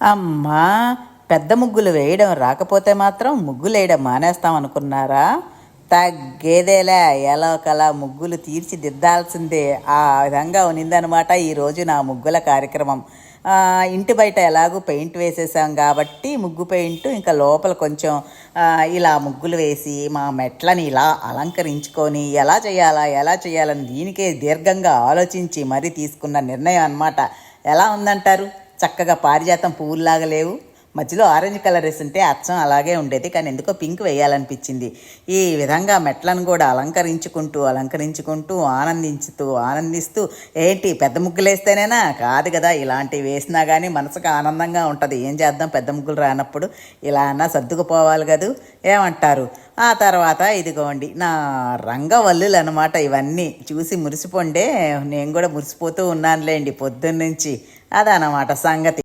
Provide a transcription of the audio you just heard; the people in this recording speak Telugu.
అమ్మా పెద్ద ముగ్గులు వేయడం రాకపోతే మాత్రం ముగ్గులు వేయడం మానేస్తాం అనుకున్నారా? తగ్గేదేలే ఎలా కలా ముగ్గులు తీర్చిదిద్దాల్సిందే. ఆ విధంగా ఉన్నిందనమాట ఈరోజు నా ముగ్గుల కార్యక్రమం. ఇంటి బయట ఎలాగూ పెయింట్ వేసేసాం కాబట్టి ముగ్గు పెయింట్ ఇంకా లోపల కొంచెం ఇలా ముగ్గులు వేసి మా మెట్లని ఇలా అలంకరించుకొని ఎలా చేయాలా ఎలా చేయాలని దీనికే దీర్ఘంగా ఆలోచించి మరీ తీసుకున్న నిర్ణయం అన్నమాట. ఎలా ఉందంటారు? చక్కగా పారిజాతం పువ్వుల్లాగా లేవు. మధ్యలో ఆరెంజ్ కలర్ ఉంటే అచ్చం అలాగే ఉండేది. కానీ ఎందుకో పింక్ వేయాలనిపించింది. ఈ విధంగా మెట్లను కూడా అలంకరించుకుంటూ అలంకరించుకుంటూ ఆనందించుతూ ఆనందిస్తూ ఏంటి పెద్ద ముగ్గులు వేస్తేనేనా కాదు కదా ఇలాంటివి వేసినా కానీ మనసుకు ఆనందంగా ఉంటుంది. ఏం చేద్దాం? పెద్ద ముగ్గులు రానప్పుడు ఇలా అన్నా సర్దుకుపోవాలి కదూ? ఏమంటారు? ఆ తర్వాత ఇదిగోండి నా రంగవల్లులు అనమాట ఇవన్నీ చూసి మురిసిపోండే. నేను కూడా మురిసిపోతూ ఉన్నానులేండి పొద్దున్నుంచి. అదనమాట సంగతి.